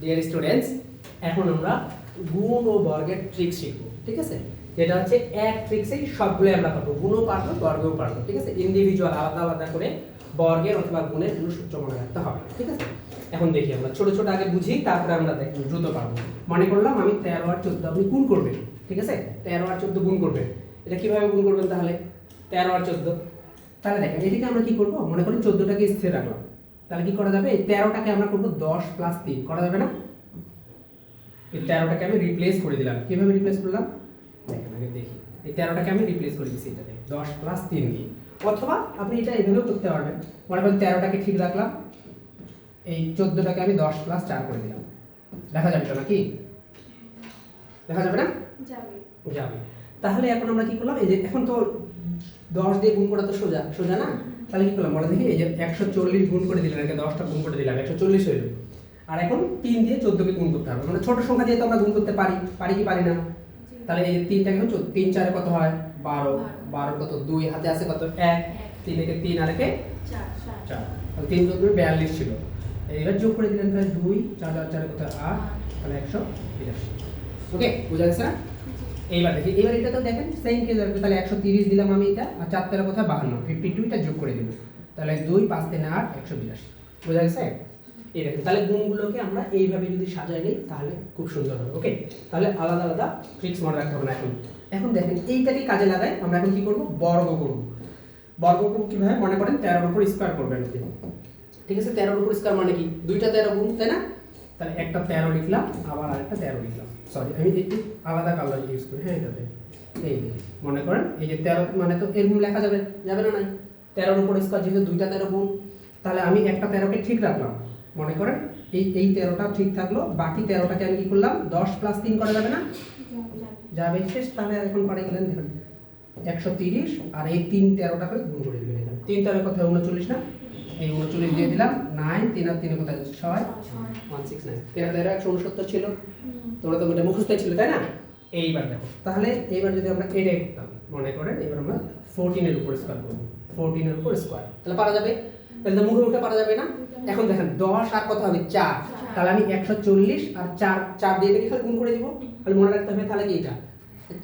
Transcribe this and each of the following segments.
Dear students এখন আমরা গুণ ও বর্গের ট্রিক শিখব, ঠিক আছে? যেটা হচ্ছে এক ট্রিক্সেই সবগুলো আমরা পারব গুণও পারব বর্গও পারব, ঠিক আছে? ইন্ডিভিজুয়াল আলাদা আলাদা করে বর্গের অথবা গুণের কোনো সূত্র মনে রাখতে হবে, ঠিক আছে? এখন দেখি আমরা, ছোট ছোট আগে বুঝি, তারপরে আমরা দেখি দ্রুত পারব। মনে করলাম আমি তেরো আর চোদ্দ, আপনি গুণ করবেন, ঠিক আছে? তেরো আর চোদ্দ গুণ করবেন, এটা কীভাবে গুণ করবেন তাহলে? তেরো আর চোদ্দ, তাহলে দেখেন, এদিকে আমরা কি করব? মনে করি চোদ্দটাকে স্থির রাখলাম। তাহলে কি করা যাবে? এই তেরোটাকে আমরা করব দশ প্লাস তিন। করা যাবে না? এই তেরোটাকে আমি রিপ্লেস করে দিলাম। কীভাবে রিপ্লেস করলাম? দেখেন আগে দেখি। এই তেরোটাকে আমি রিপ্লেস করে দিচ্ছি এটাতে। দশ প্লাস তিন দিয়ে অথবা আপনি এটা এইভাবেও করতে পারবেন। মনে করেন তেরোটাকে ঠিক রাখলাম। এই চোদ্দোটাকে আমি দশ প্লাস চার করে দিলাম। দেখা যাবে তো নাকি? দেখা যাবে না? যাবে। যাবে। তাহলে এখন আমরা কি করলাম? এই যে এখন তো দশ দিয়ে গুণ করা তো সোজা। সোজা না? তাহলে কি করলাম বলে দেখি, এই যে একশো চল্লিশ গুণ করে দিলাম, একে দশটা গুণ করে দিলাম, একশো চল্লিশ হইল আর এখন তিন দিয়ে চোদ্দকে গুণ করতে হবে মানে ছোট সংখ্যা দিয়ে তো আমরা গুণ করতে পারি পারি কি পারি না? তাহলে এই যে তিনটাকে হচ্ছে তিন চারে কত হয়? বারো। বারো কত? দুই, হাতে আছে কত? এক। তিন একে তিন আর একে চার। তিন চোদ্দ বিয়াল্লিশ ছিল। এবার যোগ করে দিলেন তাহলে দুই, চার চার, চারে কত আট। তাহলে একশো বিরাশি। ওকে, বুঝা গেছে এইবার দেখি এবার এটা তো দেখেন সেম কেস আসবে তাহলে একশো তিরিশ দিলাম আমি এটা, আর চার তেরো কোথায় বাহান্ন? ফিফটি টুটা যোগ করে দেবো তাহলে দুই, পাঁচ, তিন, আট, একশো বিরাশি। বোঝা গেছে? এই দেখেন, তাহলে গুণগুলোকে আমরা এইভাবে যদি সাজাই নিই, তাহলে খুব সুন্দর হবে ওকে তাহলে আলাদা আলাদা ট্রিক্স মনে রাখতে হবে না এখন। এখন দেখেন, এইটাকে কাজে লাগাই, আমরা এখন কি করব? বর্গ করব। বর্গ করব কীভাবে? মনে করেন তেরোর উপর স্কোয়ার করবেন ঠিক আছে? তেরোর উপর স্কোয়ার মানে কি? দুইটা তেরো গুণ, তাই না? তাহলে একটা তেরো লিখলাম, আবার আরেকটা তেরো লিখলাম। সরি আমি একটু আলাদা কালার ইউজ করি হ্যাঁ এটাতে। এই মনে করেন, এই যে তেরো মানে তো এরকম লেখা যাবে যাবে না নাই? তেরোর উপর স্কোয়ার যেহেতু দুইটা তেরো গুণ, তাহলে আমি একটা তেরোকে ঠিক রাখলাম। মনে করেন, এই এই তেরোটা ঠিক থাকল, বাকি তেরোটাকে আমি কি করলাম? দশ প্লাস তিন করা যাবে না? যাবে শেষ, তাহলে এখন করে গেলেন দেখুন। একশো তিরিশ, আর এই তিন তেরোটা করে গুণ করে দিবেন তিন তেরো কথা উনচল্লিশ না? এই উনচল্লিশ দিয়ে দিলাম। নাইন তিন আর তিনে কোথায় ছয়। One six nine. তেরো তেরো একশো উনসত্তর ছিল। তোমরা তো ওটা মুখস্থ ছিল তাই না? এইবার দেখো। তাহলে এইবার যদি আমরা এটাই করতাম মনে করেন এবার আমরা ফোরটিনের উপর স্কোয়ার করব। ফোরটিনের উপর স্কোয়ার তাহলে পারা যাবে? তাহলে মুখে মুখে পারা যাবে না? এখন দেখেন দশ আর কত হবে? চার। তাহলে আমি একশো চল্লিশ আর চার চার দিয়ে এটাকে খালি গুণ করে দিব। তাহলে মনে রাখতে হবে তাহলে কি এটা?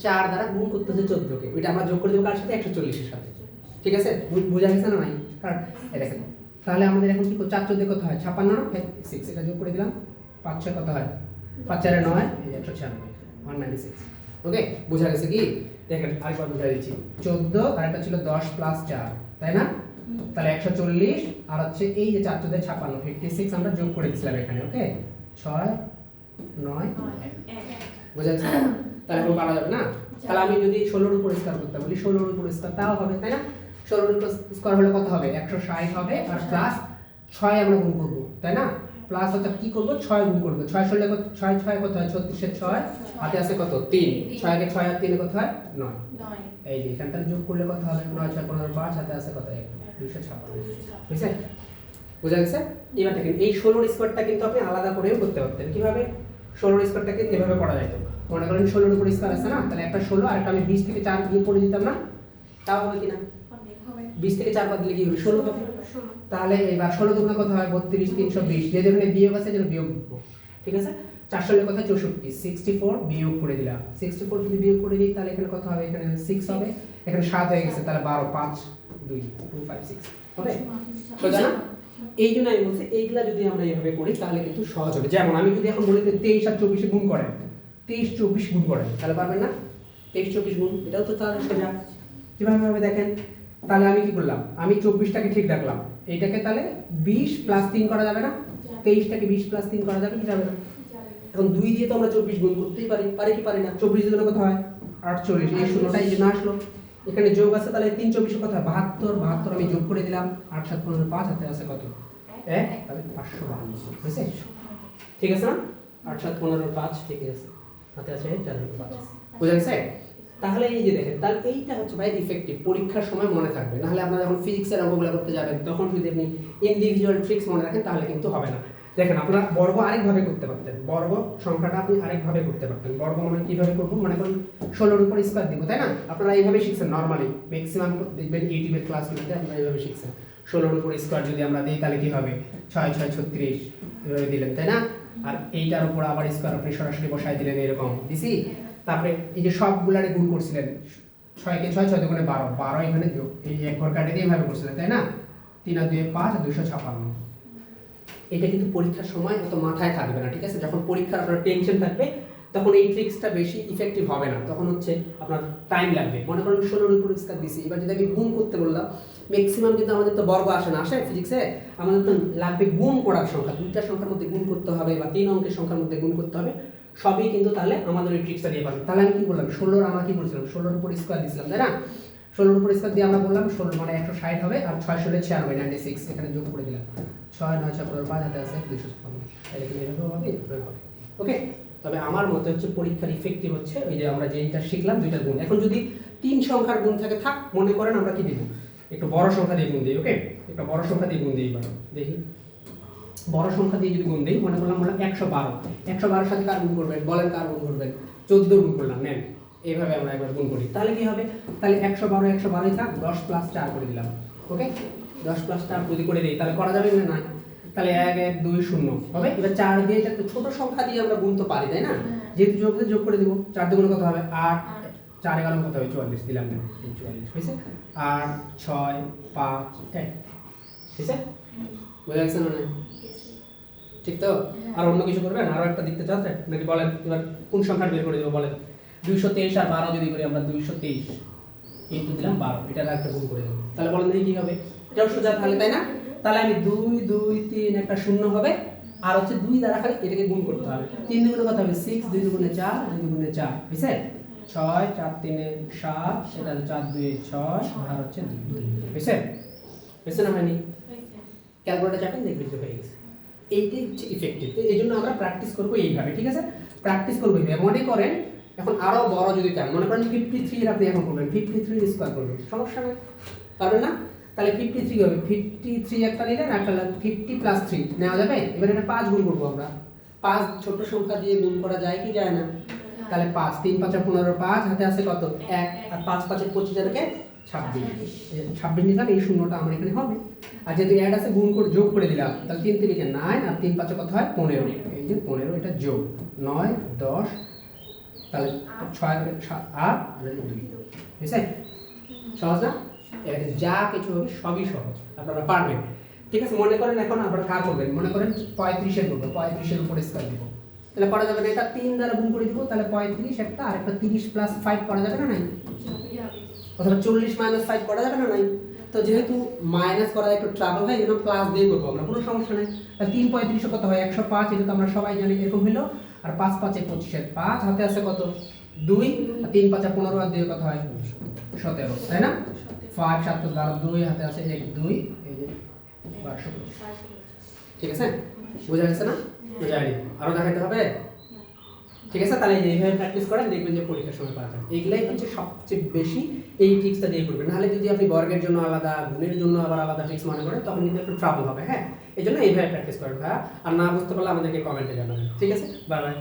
চার দ্বারা গুণ করতে হচ্ছে চোদ্দকে। ওইটা আমরা যোগ করে দেবো কার সাথে? একশো চল্লিশের সাথে। ঠিক আছে? বোঝা গেছে না নাই? কারণ দেখেন তাহলে আমাদের এখন কি চার চোদ্দে কত হয়? ছাপ্পান্ন না? সিক্স এটা যোগ করে দিলাম। পাঁচ ছয় কত হয়? পাঁচ চারে নয় একশো ছিয়ানব্বই ওয়ান নাইনটি সিক্স ওকে বোঝা গেছে কি? দেখেন, আরেকবার বুঝা দিচ্ছি। চোদ্দ, আর একটা ছিল দশ প্লাস চার, তাই না? তাহলে একশো চল্লিশ, আর হচ্ছে এই যে চার চোদ্দে ছাপ্পান্ন ফিফটি সিক্স আমরা যোগ করে দিয়েছিলাম এখানে ওকে ছয়, নয় বোঝা যাচ্ছে তাহলে এখন পারা যাবে না? তাহলে আমি যদি ষোলোর উপর স্কোয়ার করতে বলি ষোলোর উপর স্কোয়ার তাও হবে, তাই না? ষোলোর উপর স্কোয়ার হলে কত হবে? একশো ষাট হবে আর প্লাস ছয় আমরা গুণ করব তাই না? প্লাস হচ্ছে কি করব? ছয় গুণ করব। ছয় ষোলো কত ছয় ছয় কত হয়? ছত্রিশের ছয়। হাতে আছে কত? তিন। ছয় ছয় আর তিনে কত হয়? নয়। এই যে এখানটা যোগ করলে কত হবে? নয় ছয় পনেরো পাঁচ হাতে আছে কত? এক দুইশো ছাপ্পান্ন। বুঝছে বোঝা গেছে? এবার দেখেন এই ষোলোর স্কোয়ারটা কিন্তু আপনি আলাদা করেও করতে পারতেন। কীভাবে? ষোলোর স্কোয়ারটাকে এভাবে করা যেত। মনে করেন ষোলোর উপর স্কোয়ার আছে না? তাহলে একটা ষোলো আর একটা আমি বিশ থেকে চার দিয়ে করে দিতাম না? তাও হবে কিনা? বিশ থেকে চার বাদ দিলে কি হবে? ষোলো হবে? তাহলে এবার ষোলো দুগুণে কত হয়? বত্রিশ তিনশো বিশ। যেহেতু এখানে বিয়োগ আছে যেন বিয়োগ করব। ঠিক আছে? চারশো কথা চৌষট্টি। সিক্সটি ফোর বিয়োগ করে দিলাম। সিক্সটি ফোর যদি বিয়োগ করে দিই তাহলে এখানে কত হবে? এখানে সিক্স হবে। এখানে সাত হয়ে গেছে তাহলে বারো পাঁচ দুই টু ফাইভ সিক্স ওকে? এই জন্য আমি বলছি এইগুলা যদি আমরা এইভাবে করি তাহলে কিন্তু সহজ হবে। যেমন আমি যদি এখন বলি যে তেইশ আর চব্বিশে গুণ করেন তেইশ চব্বিশ গুণ করেন তাহলে পারবেন না? তেইশ চব্বিশ গুণ এটাও তো তাহলে সোজা কীভাবে হবে দেখেন? তাহলে আমি কি করলাম? আমি চব্বিশটাকে ঠিক রাখলাম। এইটাকে তাহলে বিশ প্লাস তিন করা যাবে না? তেইশটাকে বিশ প্লাস তিন করা যাবে কি যাবে না? এখন দুই দিয়ে তো আমরা চব্বিশ গুণ করতেই পারি। পারি কি পারি না? চব্বিশ দিনে কত হয়? আটচল্লিশ। এই শূন্যটা এই জন্য আসলো, এখানে যোগ আছে, তাহলে তিন চব্বিশে কত হয়? বাহাত্তর। বাহাত্তর আমি যোগ করে দিলাম। আট, সাত, পনেরো, পাঁচ, হাতে আছে কত? এক। তাহলে পাঁচশো বাহান্ন। ঠিক আছে না? আট, সাত, পনেরো, পাঁচ, ঠিক আছে। হাতে আছে চার, পাঁচ। বুঝা গেছে? তাহলে এই যে দেখেন, তাহলে এইটা হচ্ছে ভাই ইফেক্টিভ পরীক্ষার সময় মনে থাকবে। নাহলে আপনারা যখন ফিজিক্সের অঙ্কগুলো করতে যাবেন, তখন যদি আপনি ইন্ডিভিজুয়াল ট্রিক্স মনে রাখেন, তাহলে কিন্তু হবে না। দেখেন, আপনারা বর্গ আরেকভাবে করতে পারতেন। বর্গ সংখ্যাটা আপনি আরেকভাবে করতে পারতেন। বর্গ মনে কীভাবে করব? মনে করুন ষোলোর উপর স্কোয়ার দিব, তাই না? আপনারা এইভাবে শিখছেন নর্মালি ম্যাক্সিমাম দেখবেন ইউটিউবের ক্লাসগুলোতে আপনারা এইভাবে শিখছেন। ষোলোর উপর স্কোয়ার যদি আমরা দিই, তাহলে কি হবে? ছয় ছয়, ছত্রিশ। এভাবে দিলেন, তাই না? আর এইটার উপর আবার স্কোয়ার আপনি সরাসরি বসাই দিলেন, এরকম। দিছি? তারপরে এই যে সবগুলারে গুণ করছিলেন, ছয়কে ছয় ছয় দুগুণে বারো। বারো এখানে এই এক ঘর কাটে দিয়ে এভাবে করছিলেন, তাই না? তিন আর দুই পাঁচ দুশো ছাপান্ন। এটা কিন্তু পরীক্ষার সময় অত মাথায় থাকবে না, ঠিক আছে? যখন পরীক্ষার আপনার টেনশন থাকবে, তখন এই ট্রিক্সটা বেশি ইফেক্টিভ হবে না। তখন হচ্ছে আপনার টাইম লাগবে। মনে করেন ষোলোর উপর স্কার দিছি, এবার যদি আমি গুণ করতে বললাম ম্যাক্সিমাম কিন্তু আমাদের তো বর্গ আসে না। আসে ফিজিক্সে আমাদের তো লাগবে গুণ করার সংখ্যা। দুইটা সংখ্যার মধ্যে গুণ করতে হবে বা তিন অঙ্কের সংখ্যার মধ্যে গুণ করতে হবে। সবই কিন্তু তাহলে আমাদের ওই ট্রিক্সটা দিয়ে পারবে তাহলে আমি কি বললাম? ষোলোর আমরা কি বলছিলাম? ষোলোর উপর স্কোয়ার দিয়েছিলাম তাই না? ষোলোর উপর স্কোয়ার দিয়ে আমরা বললাম, ষোলো মানে একশো ষাট হবে আর ছয় ষোলো ছিয়ানব্বই নাইনটি সিক্স এখানে যোগ করে দিলাম। ছয়, নয়, ছয়, পনেরো, পাঁচ হাতে আছে দুশো তাহলে এখানে এরকম হবে এভাবে হবে ওকে তবে আমার মতে হচ্ছে পরীক্ষার ইফেক্টিভ হচ্ছে ওই যে আমরা যেটা শিখলাম দুইটা গুণ এখন যদি তিন সংখ্যার গুণ থাকে থাক মনে করেন আমরা কি দিব একটু বড় সংখ্যা দিয়ে গুণ দিই ওকে একটা বড় সংখ্যা দিয়ে গুণ দিই দেখি বড় সংখ্যা দিয়ে যদি গুণ দিই মনে করলাম বললাম একশো বারো। একশো বারোর সাথে কার গুণ করবেন? বলেন কার গুণ করবেন? চোদ্দ গুণ করলাম নেন। এইভাবে আমরা একবার গুণ করি। তাহলে কি হবে? তাহলে একশো বারো একশো বারোই থাক দশ প্লাস চার করে দিলাম। ওকে? দশ প্লাস চার যদি করে দিই তাহলে করা যাবে না না তাহলে এক এক দুই শূন্য। হবে? এবার চার দিয়ে এটা একটু ছোট সংখ্যা দিয়ে আমরা গুণ তো পারি তাই না? যেহেতু যোগ দিয়ে যোগ করে দিব। চার দুগুণ কত হবে? আট। চার এগারো কত হবে? চুয়াল্লিশ। দিলাম না। চুয়াল্লিশ হয়েছে। আট ছয় পাঁচ এক। ঠিক আছে? বোঝা গেছে না না? ঠিক তো? আর অন্য কিছু করবেন? আরও একটা দিতে চাচ্ছেন নাকি বলেন এবার কোন সংখ্যা বের করে দেবো বলেন? দুইশো তেইশ আর বারো যদি করি আমরা দুইশো তেইশ ইন্টু দিলাম বারো। এটা একটা গুণ করে দেবো। তাহলে বলেন দেখি কি হবে। এটাও সোজা তাহলে তাই না? তাহলে আমি দুই দুই তিন একটা শূন্য হবে। আর হচ্ছে দুই দ্বারা খালি এটাকে গুণ করতে হবে। তিন দুগুণে কত হবে? সিক্স দুই দুগুণে চার দুই দুগুণে চার। বুঝছে ছয় চার তিনে সাত সেটা চার দুই ছয় আর হচ্ছে দুই। বুঝছে বুঝছে না হয়নি? ক্যালকুলেটার চাপেন দেখবেন যে হয়ে গেছে। এইটাই হচ্ছে ইফেক্টিভ এই জন্য আমরা প্র্যাকটিস করব এইভাবে, ঠিক আছে? প্র্যাকটিস করব এইভাবে। মনে করেন, এখন আরও বড় যদি চান, মনে করেন ফিফটি থ্রি আপনি এখন করবেন ফিফটি থ্রি স্কোয়ার করবেন সমস্যা নেই। পারবেন না? তাহলে ফিফটি থ্রি হবে। ফিফটি থ্রি একটা নিলেন, একটা ফিফটি প্লাস থ্রি নেওয়া যাবে? এবার এটা পাঁচ গুণ করব আমরা। পাঁচ ছোট সংখ্যা দিয়ে গুণ করা যায় কি যায় না? তাহলে পাঁচ, তিন পাঁচা পনেরো, পাঁচ, হাতে আছে কত? এক, আর পাঁচ পাঁচে পঁচিশ হাজারকে ছাব্বিশ। ছাব্বিশ নিলাম এই শূন্যটা আমার এখানে হবে। আর যেহেতু অ্যাড আছে, গুণ করে যোগ করে দিলাম, তাহলে তিন তিরিকে নাইন আর তিন পাঁচে কত হয়? পনেরো। এই যে পনেরো, এটা যোগ। নয়, দশ, তাহলে ছয়, সাত, আট দুই। বুঝছে? সহজ না? এখানে যা কিছু হবে সবই সহজ। আপনারা পারবেন। ঠিক আছে, মনে করেন এখন আপনারা কাজ করবেন? মনে করেন পঁয়ত্রিশের করব, পঁয়ত্রিশের উপরে স্কোয়ার দিব। তাহলে করা যাবে না, এটা তিন দ্বারা গুণ করে দিব, তাহলে পঁয়ত্রিশ একটা আর একটা তিরিশ প্লাস ফাইভ করা যাবে না নাই অথবা চল্লিশ মাইনাস ফাইভ করা যাবে না নাই? তো যেহেতু মাইনাস করা একটু ট্রাভেল হয় যেন প্লাস দিয়ে করব আমরা, কোনো সমস্যা নেই। তিন পঁয়ত্রিশে কত হয়? একশো পাঁচ, এটা তো আমরা সবাই জানি এরকম হলো আর পাঁচ পাঁচে পঁচিশের, পাঁচ হাতে আছে কত? দুই তিন পাঁচে পনেরো, আর দিয়ে কত হয়? সতেরো, তাই না? ফাইভ সাত বারো, দুই, হাতে আছে এক, দুই, এই বারোশো ঠিক আছে? বোঝা গেছে না? বোঝা গেলি। আরও দেখাতে হবে? ঠিক আছে? তাহলে এইভাবে প্র্যাকটিস করেন, দেখবেন যে পরীক্ষার সময় পাবেন এইগুলাই হচ্ছে সবচেয়ে বেশি এই ট্রিক্সটা দিয়ে করবেন। নাহলে যদি আপনি বর্গের জন্য আলাদা, গুণের জন্য আবার আলাদা ট্রিক্স মনে করেন, তখন কিন্তু একটু ট্রাবল হবে হ্যাঁ? এই জন্য এইভাবে প্র্যাকটিস করেন ভাইয়া। আর না বুঝতে পারলে আমাদেরকে কমেন্টে জানাবেন। ঠিক আছে? Bye bye